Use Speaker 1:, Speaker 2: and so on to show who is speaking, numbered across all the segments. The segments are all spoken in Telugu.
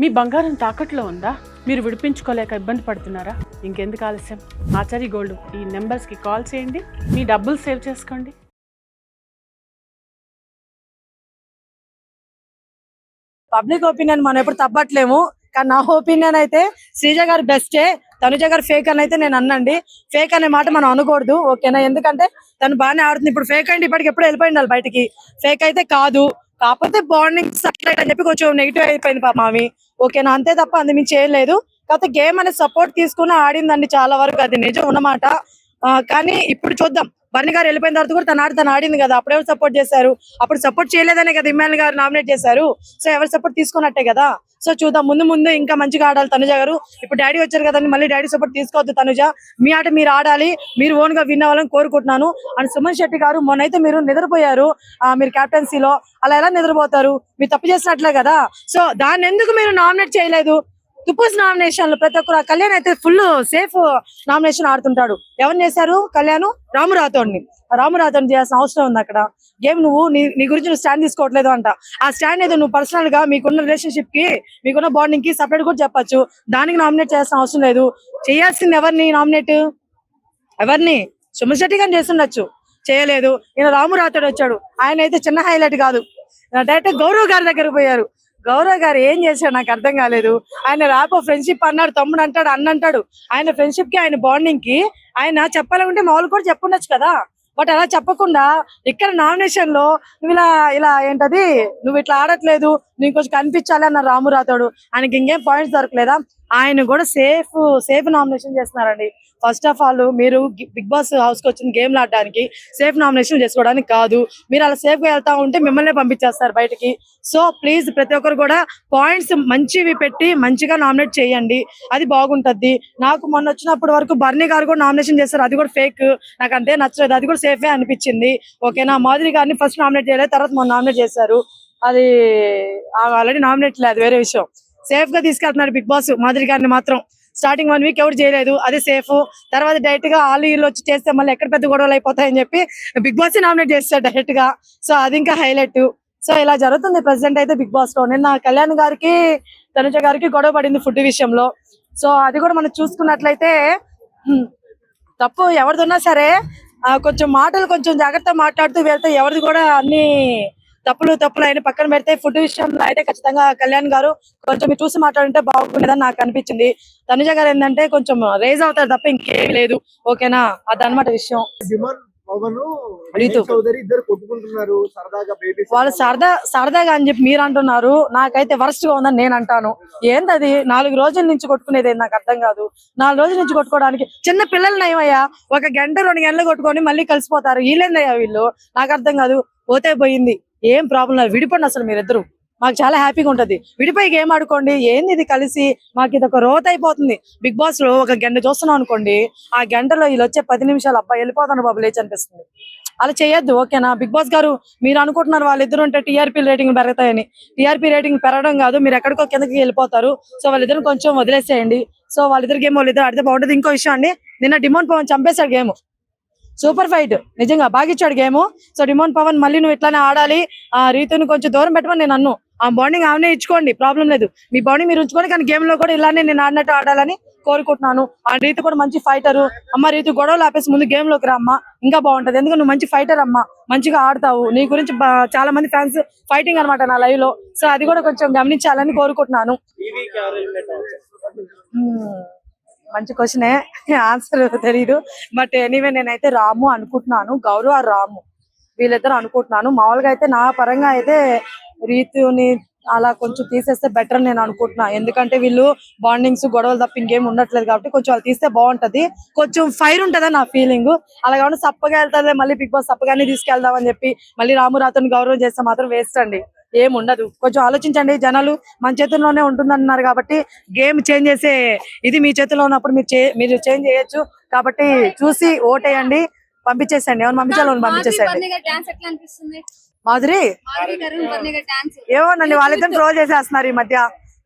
Speaker 1: మీ బంగారం తాకట్లో ఉందా? మీరు విడిపించుకోలేక ఇబ్బంది పడుతున్నారా? ఇంకెందుకు ఆలస్యం? ఆచారి గోల్డ్ ఈ నెంబర్స్కి కాల్ చేయండి. మీ డబ్బులు సేవ్ చేసుకోండి.
Speaker 2: పబ్లిక్ ఒపీనియన్ మనం ఎప్పుడు తప్పట్లేము. కానీ నా ఒపీనియన్ అయితే శ్రీజ గారు బెస్టే తనుజ గారు ఫేక్ అని అయితే నేను అన్నండి. ఫేక్ అనే మాట మనం అనకూడదు ఓకేనా? ఎందుకంటే తను బాగానే ఆడుతుంది. ఇప్పుడు ఫేక్ అయింది ఇప్పటికి ఎప్పుడు వెళ్ళిపోయిండాలి బయటికి. ఫేక్ అయితే కాదు. కాకపోతే బాండింగ్ సట్లైట్ అని చెప్పి కొంచెం నెగిటివ్ అయిపోయింది పాప ఆమె. ఓకేనా అంతే తప్ప అందు మించి చేయలేదు కాకపోతే గేమ్ అనేది సపోర్ట్ తీసుకుని ఆడిందండి చాలా వరకు అది నిజం ఉన్నమాట ఆ, కానీ ఇప్పుడు చూద్దాం. బర్ని గారు వెళ్ళిపోయిన తర్వాత కూడా తన ఆడి తను ఆడింది కదా. అప్పుడు ఎవరు సపోర్ట్ చేశారు? అప్పుడు సపోర్ట్ చేయలేదనే కదా ఇమ్మాన్ గారు నామినేట్ చేశారు. సో ఎవరు సపోర్ట్ తీసుకున్నట్టే కదా? సో చూద్దాం ముందు ముందు ఇంకా మంచిగా ఆడాలి తనుజ గారు. ఇప్పుడు డాడీ వచ్చారు కదండి మళ్ళీ డాడీ సపోర్ట్ తీసుకోవద్దు తనుజ. మీ ఆట మీరు ఆడాలి మీరు ఓన్గా విన్ అవ్వాలని కోరుకుంటున్నాను. అండ్ సుమన్ శెట్టి గారు మొన్నైతే మీరు నిద్రపోయారు. ఆ, మీరు captaincy లో అలా ఎలా నిద్రపోతారు? మీరు తప్పు చేసినట్లే కదా. సో దాన్ని ఎందుకు మీరు నామినేట్ చేయలేదు? తుప్పస్ నామినేషన్లో ప్రతి ఒక్కరు కళ్యాణ్ అయితే ఫుల్ సేఫ్ నామినేషన్ ఆడుతుంటాడు. ఎవరిని చేశారు కళ్యాణ్ రాము రాథోడ్ని. రాము రాథోడ్ చేయాల్సిన అవసరం ఉంది అక్కడ. గేమ్ నువ్వు? నీ నీ గురించి నువ్వు స్టాండ్ తీసుకోవట్లేదు అంట. ఆ స్టాండ్ ఏదో నువ్వు పర్సనల్గా మీకున్న రిలేషన్షిప్కి మీకున్న బాండింగ్కి సపరేట్ కూడా చెప్పొచ్చు. దానికి నామినేట్ చేయాల్సిన అవసరం లేదు. చేయాల్సింది ఎవరిని నామినేట్ ఎవరిని? సుమశెట్టి గారిని చేస్తుండొచ్చు. చేయలేదు. ఈయన రాము రాథోడ్ వచ్చాడు. ఆయన అయితే చిన్న హైలైట్ కాదు. డైరెక్ట్ గౌరవ్ గారి దగ్గర పోయారు. గౌరవ్ గారు ఏం చేశాడు నాకు అర్థం కాలేదు. ఆయన రాపో ఫ్రెండ్షిప్ అన్నాడు తమ్ముడు అంటాడు అన్న అంటాడు. ఆయన ఫ్రెండ్షిప్కి ఆయన బాండింగ్కి ఆయన చెప్పాలంటే మామూలు కూడా చెప్పుండొచ్చు కదా. బట్ అలా చెప్పకుండా ఇక్కడ నామినేషన్లో నువ్వు ఇలా ఇలా ఏంటది? నువ్వు ఇట్లా ఆడట్లేదు నీకు కొంచెం కనిపించాలి అన్న రాము రాతోడు. ఆయనకి ఇంకేం పాయింట్స్ దొరకలేదా? ఆయన కూడా సేఫ్ సేఫ్ నామినేషన్ చేస్తున్నారండి. ఫస్ట్ ఆఫ్ ఆల్ మీరు బిగ్ బాస్ హౌస్కి వచ్చిన గేమ్ ఆడడానికి సేఫ్ నామినేషన్ చేసుకోవడానికి కాదు. మీరు అలా సేఫ్గా వెళ్తా ఉంటే మిమ్మల్ని పంపించేస్తారు బయటికి. సో ప్లీజ్ ప్రతి ఒక్కరు కూడా పాయింట్స్ మంచివి పెట్టి మంచిగా నామినేట్ చేయండి. అది బాగుంటది. నాకు మొన్న వచ్చినప్పటి వరకు బర్నీ గారు కూడా నామినేషన్ చేస్తారు అది కూడా ఫేక్ నాకు అంతే నచ్చలేదు. అది కూడా సేఫే అనిపించింది. ఓకేనా మాధురి గారిని ఫస్ట్ నామినేట్ చేయలేదు. తర్వాత మొన్న నామినేట్ చేశారు. అది ఆల్రెడీ నామినేట్ లేదు వేరే విషయం. సేఫ్గా తీసుకెళ్తున్నారు బిగ్ బాస్ మాదిరి గారిని మాత్రం. స్టార్టింగ్ వన్ వీక్ ఎవరు చేయలేదు అది సేఫ్ తర్వాత డైరెక్ట్గా ఆలు ఇయర్ వచ్చి చేస్తే మళ్ళీ ఎక్కడ పెద్ద గొడవలు అయిపోతాయని చెప్పి బిగ్ బాస్ నామినేట్ చేస్తారు డైరెక్ట్గా. సో అది ఇంకా హైలైట్ సో ఇలా జరుగుతుంది ప్రెసెంట్ అయితే బిగ్ బాస్లో. నిన్న కళ్యాణ్ గారికి తనుజ గారికి గొడవ పడింది ఫుడ్ విషయంలో. సో అది కూడా మనం చూసుకున్నట్లయితే తప్పు ఎవరిదున్నా సరే కొంచెం మాటలు కొంచెం జాగ్రత్త మాట్లాడుతూ వెళ్తే ఎవరిది కూడా అన్ని తప్పులు తప్పులు అయిన పక్కన పెడితే ఫుడ్ విషయంలో అయితే ఖచ్చితంగా కళ్యాణ్ గారు కొంచెం చూసి మాట్లాడుంటే బాగుండేదని నాకు అనిపించింది. తనుజ గారు ఏంటంటే కొంచెం రేజ్ అవుతారు తప్ప ఇంకేం లేదు. ఓకేనా? అదనమాట విషయం. వాళ్ళు సరదా సరదాగా అని చెప్పి మీరు అంటున్నారు. నాకైతే వరస్ట్గా ఉందని నేను అంటాను. ఏందది? నాలుగు రోజుల నుంచి కొట్టుకునేది నాకు అర్థం కాదు. నాలుగు రోజుల నుంచి కొట్టుకోవడానికి చిన్న పిల్లలు నయమయ్యా. ఒక గంట రెండు గంటలు కొట్టుకొని మళ్ళీ కలిసిపోతారు. వీళ్ళేందయ్యా వీళ్ళు? నాకు అర్థం కాదు. పోతే పోయింది. ఏం ప్రాబ్లం లేదు. విడిపోండి అసలు మీరిద్దరు. మాకు చాలా హ్యాపీగా ఉంటది. విడిపోయి గేమ్ ఆడుకోండి. ఏంది ఇది కలిసి? మాకు ఇది ఒక రోత అయిపోతుంది. బిగ్ బాస్లో ఒక గంట చూస్తున్నాం అనుకోండి ఆ గంటలో వీళ్ళు వచ్చే పది నిమిషాలు అబ్బాయి వెళ్ళిపోతాను బాబు లేచి అనిపిస్తుంది. అలా చేయొద్దు ఓకేనా? బిగ్ బాస్ గారు మీరు అనుకుంటున్నారు వాళ్ళిద్దరు ఉంటే టీఆర్పీ రేటింగ్ పెరుగుతాయని. టీఆర్పీ రేటింగ్ పెరగడం కాదు మీరు ఎక్కడికో కిందకి వెళ్ళిపోతారు. సో వాళ్ళిద్దరు కొంచెం వదిలేసేయండి. సో వాళ్ళిద్దరు గేమ్ వాళ్ళిద్దరు ఆడితే బాగుంటుంది. ఇంకో విషయం అండి నిన్న డిమాండ్ పవన్ చంపేశాడు గేమ్. Super fight. నిజంగా బాగా ఇచ్చాడు గేమ్ సో డిమోన్ పవన్ మళ్ళీ నువ్వు ఇట్లానే ఆడాలి. ఆ రీతుని కొంచెం దూరం పెట్టమని నేను అన్ను ఆ బాండింగ్ ఆమెనే ఇచ్చుకోండి. ప్రాబ్లం లేదు. మీ బాండింగ్ మీరు ఉంచుకోండి కానీ గేమ్లో కూడా ఇలానే నేను ఆడినట్టు ఆడాలని కోరుకుంటున్నాను. ఆ రీతి కూడా మంచి ఫైటర్ అమ్మ రీతి గొడవలు ఆపేసి ముందు గేమ్లోకి రా అమ్మ. ఇంకా బాగుంటది. ఎందుకంటే నువ్వు మంచి ఫైటర్ అమ్మ. మంచిగా ఆడతావు. నీ గురించి చాలా మంది ఫ్యాన్స్ ఫైటింగ్ అన్నమాట నా లైవ్లో. సో అది కూడా కొంచెం గమనించాలని కోరుకుంటున్నాను. మంచి క్వశ్చనే ఆన్సర్ తెలీదు. బట్ ఎనీవే నేనైతే రాము అనుకుంటున్నాను. గౌరవ రాము. వీళ్ళిద్దరు అనుకుంటున్నాను. మామూలుగా అయితే నా పరంగా అయితే రీతుని అలా కొంచెం తీసేస్తే బెటర్ నేను అనుకుంటున్నా. ఎందుకంటే వీళ్ళు బాండింగ్స్ గొడవలు తప్ప ఇంకేం ఉండట్లేదు కాబట్టి కొంచెం వాళ్ళు తీస్తే బాగుంటది. కొంచెం ఫైర్ ఉంటదని నా ఫీలింగ్ అలా కాకుండా సప్పగా వెళ్తాదే మళ్ళీ బిగ్ బాస్ సప్పగానే తీసుకెళ్దాం అని చెప్పి మళ్ళీ రాము రాతని గౌరవం చేస్తే మాత్రం వేస్ట్ అండి. ఏం ఉండదు కొంచెం ఆలోచించండి. జనాలు మన చేతుల్లోనే ఉంటుందన్నారు కాబట్టి గేమ్ చేంజ్ చేసే ఇది మీ చేతిలో ఉన్నప్పుడు మీరు మీరు చేంజ్ చేయొచ్చు. కాబట్టి చూసి ఓటేయండి. పంపించేసండి ఎవరు పంపించాలో వాళ్ళని పంపించేసండి
Speaker 3: డాన్స్ ఎట్లా అనిపిస్తుంది?
Speaker 2: మాధురి? ఏమోనండి వాళ్ళిద్దరు ట్రోల్ చేసేస్తున్నారు ఈ మధ్య.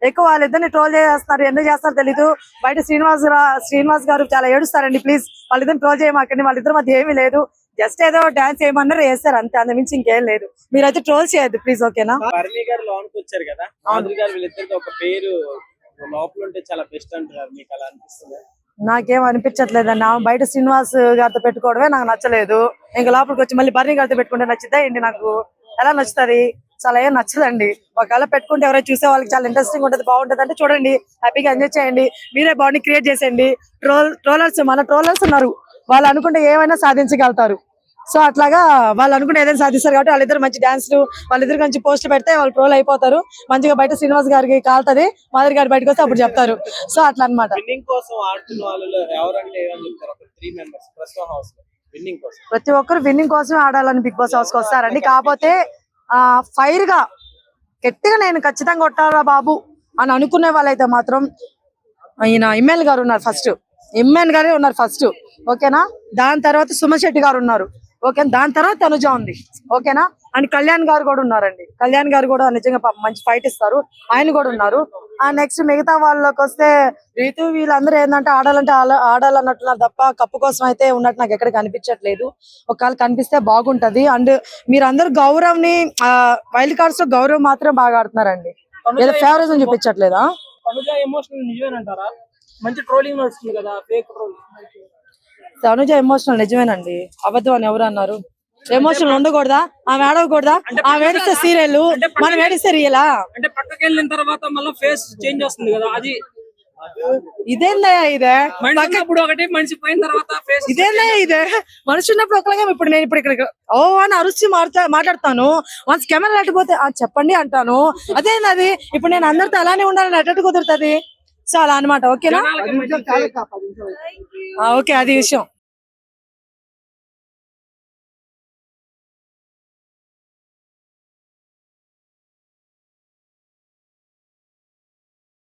Speaker 2: ఎక్కువ వాళ్ళిద్దరిని ట్రోల్ చేస్తున్నారు ఎందుకు చేస్తారో తెలీదు. బయట శ్రీనివాస్ శ్రీనివాస్ గారు చాలా ఏడుస్తారండి. ప్లీజ్ వాళ్ళిద్దరిని ట్రోల్ చేయమాకండి. వాళ్ళిద్దరి మధ్య ఏమీ లేదు. జస్ట్ ఏదో డాన్స్ ఏమన్నారు వేస్తారు అంతే అంతమించి ఇంకేం లేదు. మీరైతే ట్రోల్ చేయొద్దు ప్లీజ్ ఓకేనా
Speaker 4: బర్నీ గారు లోనికి వచ్చారు కదా? గారు వీళ్ళిద్దరికి ఒక పేరు లోపల ఉంటే చాలా బెస్ట్ అంటున్నారు మీకు అలా అనిపిస్తుంది?
Speaker 2: నాకేం అనిపించట్లేదండి. ఆమె బయట శ్రీనివాస్ గారితో పెట్టుకోవడమే నాకు నచ్చలేదు. ఇంకా లోపలికి వచ్చి మళ్ళీ బర్నీ గారితో పెట్టుకుంటే నచ్చిద్దా ఏంటి నాకు? ఎలా నచ్చుతుంది? చాలా ఏం నచ్చదండి. ఒకవేళ పెట్టుకుంటే ఎవరైనా చూసే వాళ్ళకి చాలా ఇంట్రెస్టింగ్ ఉంటుంది బాగుంటుంది అంటే చూడండి హ్యాపీగా ఎంజాయ్ చేయండి. మీరే బాడీ క్రియేట్ చేసేయండి. ట్రోల్ ట్రోలర్స్ మన ట్రోలర్స్ ఉన్నారు. వాళ్ళు అనుకుంటే ఏమైనా సాధించగలుగుతారు. సో అట్లాగా వాళ్ళు అనుకుంటే ఏదైనా సాధిస్తారు కాబట్టి వాళ్ళిద్దరు మంచి డాన్స్లు వాళ్ళిద్దరు మంచి పోస్టులు పెడితే వాళ్ళు ట్రోల్ అయిపోతారు. మంచిగా బయట శ్రీనివాస్ గారికి కాలుతుంది మాదిరి గారి బయటకు వస్తే అప్పుడు చెప్తారు. సో అట్లా
Speaker 4: కోసం కోసం.
Speaker 2: ప్రతి ఒక్కరు విన్నింగ్ కోసమే ఆడాలని బిగ్ బాస్ హౌస్కి వస్తారండి. కాకపోతే ఆ ఫైర్గా గట్టిగా నేను ఖచ్చితంగా కొట్టారా బాబు అని అనుకునే వాళ్ళైతే మాత్రం ఈయన ఎమ్మెల్యే గారు ఉన్నారు ఫస్ట్ ఎమ్మెన్ గారే ఉన్నారు ఫస్ట్ ఓకేనా దాని తర్వాత సుమన్ శెట్టి గారు ఉన్నారు. ఓకే దాని తర్వాత తనుజ ఉంది. ఓకేనా? అండ్ కళ్యాణ్ గారు కూడా ఉన్నారండి. కళ్యాణ్ గారు కూడా నిజంగా మంచి ఫైట్ ఇస్తారు. ఆయన కూడా ఉన్నారు. ఆ నెక్స్ట్ మిగతా వాళ్ళకి వస్తే రీతు వీళ్ళందరూ ఏంటంటే ఆడాలంటే ఆడ- ఆడాలన్నట్టున్నారు తప్ప కప్పు కోసం అయితే ఉన్నట్టు నాకు ఎక్కడ కనిపించట్లేదు. ఒకవేళ కనిపిస్తే బాగుంటది. అండ్ మీరందరూ గౌరవ్ని వైల్డ్ కార్డ్స్లో గౌరవ్ మాత్రం బాగా ఆడుతున్నారండి. ఏదో ఫేవరిజం చూపించట్లేదా?
Speaker 5: ఎమోషనల్ నిజమేనంటారా? మంచి ట్రోలింగ్ నడుస్తుంది కదా ఫేక్ ట్రోల్
Speaker 2: తనుజ ఎమోషనల్ నిజమేనండి. అబద్ధం అని ఎవరు అన్నారు? ఎమోషనల్ ఉండకూడదా? ఆమె ఆడకూడదా? ఆమె ఏడిస్తే సీరియల్ మనం ఏడిస్తే రియలా
Speaker 5: అంటే పక్కకి వెళ్ళిన తర్వాత మళ్ళీ ఫేస్ చేంజ్ వస్తుంది కదా అది
Speaker 2: ఇదేందయ్యా ఇదే?
Speaker 5: మనిషి ఉన్నప్పుడు ఒకటి మనిషి పోయిన తర్వాత ఫేస్
Speaker 2: ఇదేందయ్యా ఇదే? మనిషి ఉన్నప్పుడు ఒకలాగా ఇప్పుడు నేను ఇప్పుడు ఇక్కడ ఓ అని అరుచి మాట్లా మాట్లాడతాను. వన్స్ కెమెరా లేకపోతే ఆ చెప్పండి అంటాను. అదేంది అది ఇప్పుడు నేను అందరితో అలానే ఉండాలని అట్టట్టు కుదురుతుంది. సో అలా అనమాట ఓకేనా? ఓకే అది విషయం.